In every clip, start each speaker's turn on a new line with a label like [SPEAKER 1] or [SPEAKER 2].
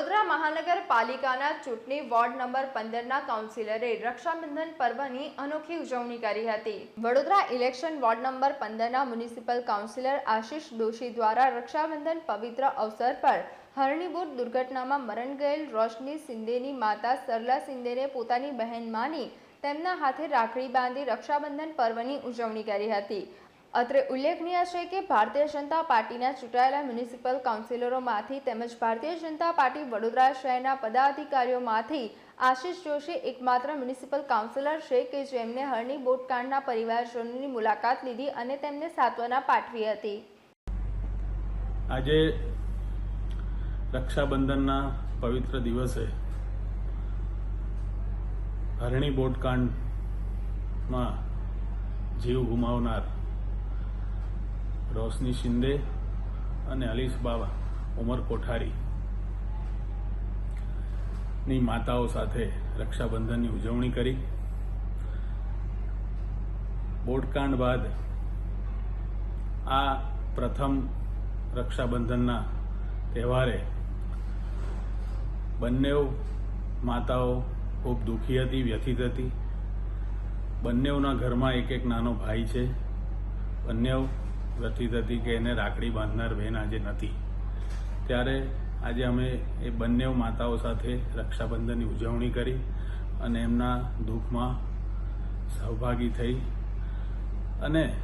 [SPEAKER 1] મહાનગરપાલિકાના ચૂંટણી ward number પંદરના કાઉન્સિલરે રક્ષાબંધન પર્વની અનોખી ઉજવણી કરી હતી. વડોદરા ઇલેક્શન વોર્ડ નંબર પંદરના મ્યુનિસિપલ કાઉન્સિલર આશિષ દોશી દ્વારા રક્ષાબંધન પવિત્ર અવસર પર હરણીબોટ દુર્ઘટનામાં મરણ ગયેલ રોશની સિંદેની માતા સરલા સિંદેને પોતાની બહેન માની તેમના હાથે રાખડી બાંધી રક્ષાબંધન પર્વની ઉજવણી કરી હતી. અત્રે ઉલ્લેખનીય છે કે ભારતીય જનતા પાર્ટીના ચૂંટાયેલા મ્યુનિસિપલ કાઉન્સિલરોમાંથી તેમજ ભારતીય જનતા પાર્ટી વડોદરા શહેરના પદાધિકારીઓમાંથી આશિષ જોશી એકમાત્ર મ્યુનિસિપલ કાઉન્સિલર છે કે જેમને હરણી બોટકાંડના પરિવારજનોની મુલાકાત લીધી અને તેમને સાંત્વના પાઠવી હતી.
[SPEAKER 2] આજે રક્ષાબંધનના પવિત્ર દિવસે હરણી બોટકાંડમાં જીવ ગુમાવનાર રોશની શિંદે અને અલીશ બાબા ઉમર કોઠારી ની માતાઓ સાથે રક્ષાબંધનની ઉજવણી કરી. બોટકાંડ બાદ આ પ્રથમ રક્ષાબંધનના તહેવારે બંને માતાઓ ખૂબ દુઃખી હતી, વ્યથિત હતી. બંનેઓના ઘરમાં એક એક નાનો ભાઈ છે. બંને વ્યથિત હતી કે એને રાખડી બાંધનાર બહેન આજે નથી. ત્યારે આજે અમે એ બંને માતાઓ સાથે રક્ષાબંધનની ઉજવણી કરી અને એમના દુઃખમાં સહભાગી થઈ અને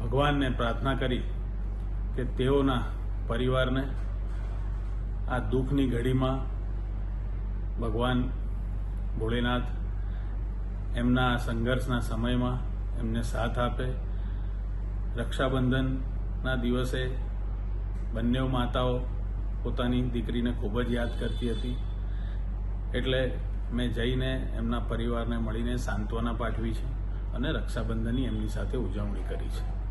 [SPEAKER 2] ભગવાનને પ્રાર્થના કરી કે તેઓના પરિવારને આ દુઃખની ઘડીમાં ભગવાન ભોળેનાથ એમના સંઘર્ષના સમયમાં એમને સાથ આપે રક્ષાબંધનના દિવસે બંને માતાઓ પોતાની દીકરીને ખૂબ જ યાદ કરતી હતી. એટલે મેં જઈને એમના પરિવારને મળીને સાંત્વના પાઠવી છે અને રક્ષાબંધનની એમની સાથે ઉજવણી કરી છે.